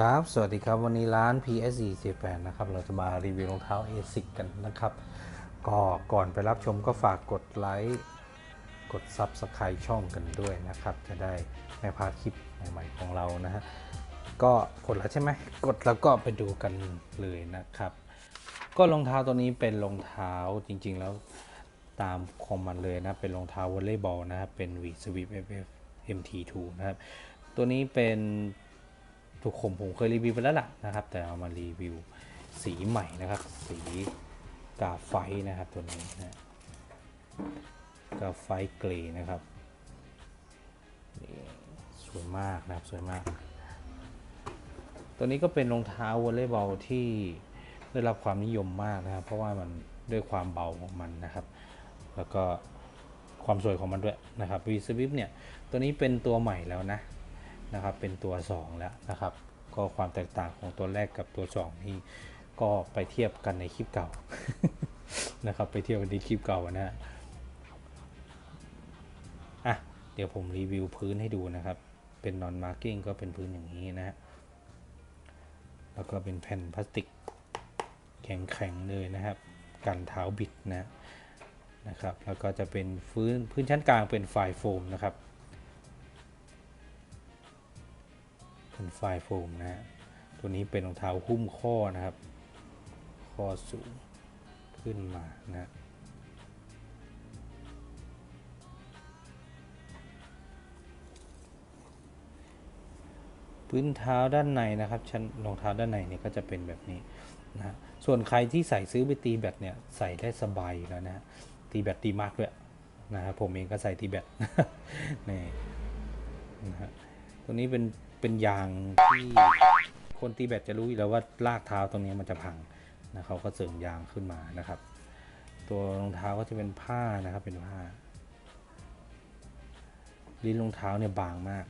ครับ สวัสดีครับ วันนี้ร้าน PS 4 8นะครับ เราจะมารีวิวรองเท้า ASIC กันนะครับ ก็ก่อนไปรับชมก็ฝากกดไลค์ กด Subscribe ช่องกันด้วยนะครับ จะได้ไม่พลาดคลิปใหม่ๆของเรานะฮะ ก็กดแล้วใช่ไหม กดแล้วก็ไปดูกันเลยนะครับ ก็รองเท้าตัวนี้เป็นรองเท้าจริงๆแล้วตามคอมมันเลยนะ เป็นรองเท้าวอลเลย์บอลนะครับ เป็น V Swift FF MT2 นะครับ ตัวนี้เป็น ถูกผมผมเคยรีวิวไปแล้วล่ะนะครับ แต่เอามารีวิวสีใหม่นะครับ สีกาไฟนะครับตัวนี้นะกาไฟเกรย์นะครับสวยมากนะครับสวยมาก ตัวนี้ก็เป็นรองเท้าวอลเลย์บอลที่ได้รับความนิยมมากนะครับ เพราะว่ามันด้วยความเบาของมันนะครับ แล้วก็ความสวยของมันด้วยนะครับ V Swift เนี่ยตัวนี้เป็นตัวใหม่แล้วนะ นะครับเป็นตัว 2 แล้วนะครับ ก็ความแตกต่างของตัวแรกกับตัว 2 นี่ก็ไปเทียบกันในคลิปเก่านะครับ ไปเทียบกันในคลิปเก่านะฮะอะเดี๋ยวผมรีวิวพื้นให้ดูนะครับ เป็นนอนมาร์กิ้งก็เป็นพื้นอย่างนี้นะฮะแล้วก็เป็นแผ่นพลาสติกแข็งๆเลยนะครับ กันเท้าบิดนะนะครับ แล้วก็จะเป็นพื้นพื้นชั้นกลางเป็นไฟโฟมนะครับ เป็นไฟโฟมนะฮะตัวนี้เป็นรองเท้าหุ้มข้อนะครับ ข้อสูงขึ้นมานะพื้นเท้าด้านในนะครับชั้นรองเท้าด้านในเนี่ยก็จะเป็นแบบนี้นะฮะส่วนใครที่ใส่ซื้อไปตีแบตเนี่ยใส่ได้สบายแล้วนะฮะตีแบตดีมากด้วยนะครับผมเองก็ใส่ตีแบตนี่นะฮะตัวนี้เป็น เป็นยางที่คนตีแบตจะรู้อยู่แล้วว่าลากเท้าตรงนี้มันจะพังนะเขาก็เสริมยางขึ้นมานะครับ ตัวรองเท้าก็จะเป็นผ้านะครับเป็นผ้าลิ้นรองเท้าเนี่ยบางมาก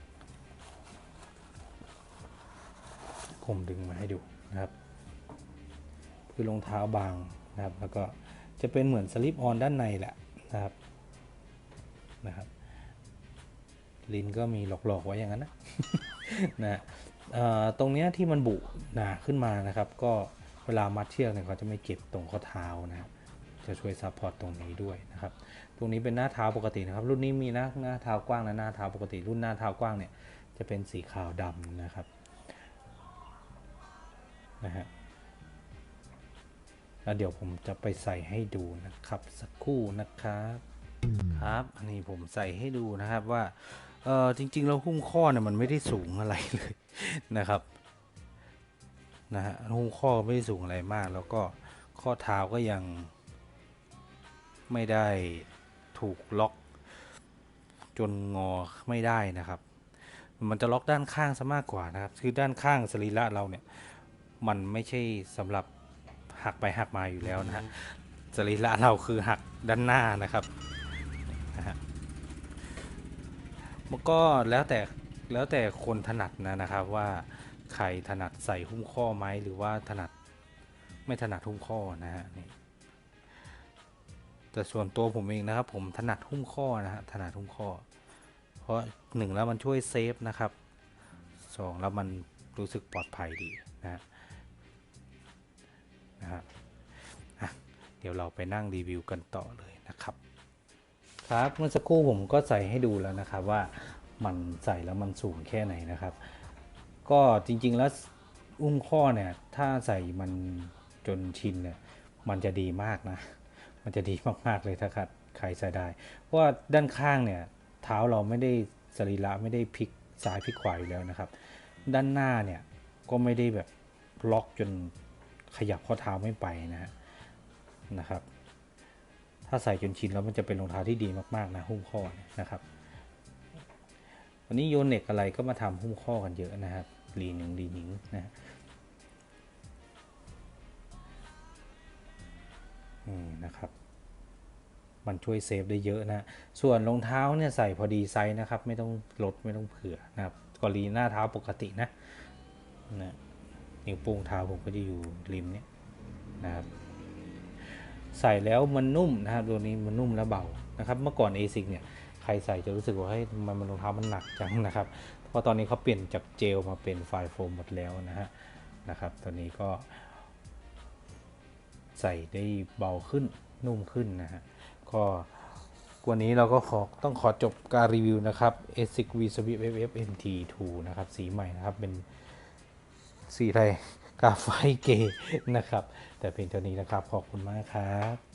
ผมดึงมาให้ดูนะครับ คือรองเท้าบางนะครับ แล้วก็จะเป็นเหมือนสลิปออนด้านในแหละนะครับนะครับ ลิ้นก็มีหลอกๆไว้อย่างนั้นนะ นะตรงเนี้ยที่มันบุหนาขึ้นมานะครับ ก็เวลามัดเชือกเนี่ยเขาจะไม่เก็บตรงข้อเท้านะครับจะช่วยซัพพอร์ตตรงนี้ด้วยนะครับ ตรงนี้เป็นหน้าเท้าปกตินะครับ รุ่นนี้มีหน้าหน้าเท้ากว้างและหน้าเท้าปกติ รุ่นหน้าเท้ากว้างเนี่ยจะเป็นสีขาวดำนะครับนะฮะแล้วเดี๋ยวผมจะไปใส่ให้ดูนะครับ สักครู่นะครับครับ อันนี้ผมใส่ให้ดูนะครับว่า เออจริงๆแล้วหุ้มข้อเนี่ยมันไม่ได้สูงอะไรเลยนะครับนะฮะหุ้มข้อไม่ได้สูงอะไรมาก แล้วก็ข้อเท้าก็ยังไม่ได้ถูกล็อกจนงอไม่ได้นะครับ มันจะล็อกด้านข้างซะมากกว่านะครับ คือด้านข้างสรีระเราเนี่ยมันไม่ใช่สำหรับหักไปหักมาอยู่แล้วนะฮะสรีระเราคือหักด้านหน้านะครับนะฮะ มันก็แล้วแต่แล้วแต่คนถนัดนะนะครับว่าใครถนัดใส่หุ้มข้อไหมหรือว่าถนัดไม่ถนัดหุ้มข้อนะฮะนี่แต่ส่วนตัวผมเองนะครับ ผมถนัดหุ้มข้อนะฮะถนัดหุ้มข้อ เพราะหนึ่งแล้วมันช่วยเซฟนะครับสองแล้วมันรู้สึกปลอดภัยดีนะฮะนะครับอะเดี๋ยวเราไปนั่งรีวิวกันต่อเลยนะครับ ครับ เมื่อสักครู่ผมก็ใส่ให้ดูแล้วนะครับว่ามันใส่แล้วมันสูงแค่ไหนนะครับ ก็จริงๆแล้วอุ้มข้อเนี่ยถ้าใส่มันจนชินเนี่ยมันจะดีมากนะ มันจะดีมากๆเลยถ้าครับใครใส่ได้ เพราะว่าด้านข้างเนี่ยเท้าเราไม่ได้สรีระไม่ได้พลิกซ้ายพลิกขวาอยู่แล้วนะครับ ด้านหน้าเนี่ยก็ไม่ได้แบบล็อกจนขยับข้อเท้าไม่ไปนะนะครับ ถ้าใส่จนชินแล้วมันจะเป็นรองเท้าที่ดีมากๆนะหุ้มข้อเนี่ยนะครับ วันนี้โยนเน็กอะไรก็มาทำหุ้มข้อกันเยอะนะครับรีหนึ่งรีหนิงนะนี่นะครับ มันช่วยเซฟได้เยอะนะ ส่วนรองเท้าเนี่ยใส่พอดีไซส์นะครับ ไม่ต้องลดไม่ต้องเผื่อนะครับกรีหน้าเท้าปกตินะนะนิ้วโป้งเท้าผมก็จะอยู่ริมเนี้ยนะครับ ใส่แล้วมันนุ่มนะครับตัวนี้มันนุ่มและเบานะครับ เมื่อก่อน ASIC เนี่ยใครใส่จะรู้สึกว่าให้ยมันมันรองเท้ามันหนักจังนะครับ เพราะตอนนี้เขาเปลี่ยนจากเจลมาเป็นไฟโฟมหมดแล้วนะฮะนะครับ ตัวนี้ก็ ใส่ได้เบาขึ้นนุ่มขึ้นนะฮะก็วันนี้เราก็ขอต้องขอจบการรีวิวนะครับ ASIC V Swift FF NT2 นะครับ สีใหม่นะครับ เป็นสีอะไร กาไฟเกนะครับ แต่เพียงเท่านี้นะครับ ขอบคุณมากครับ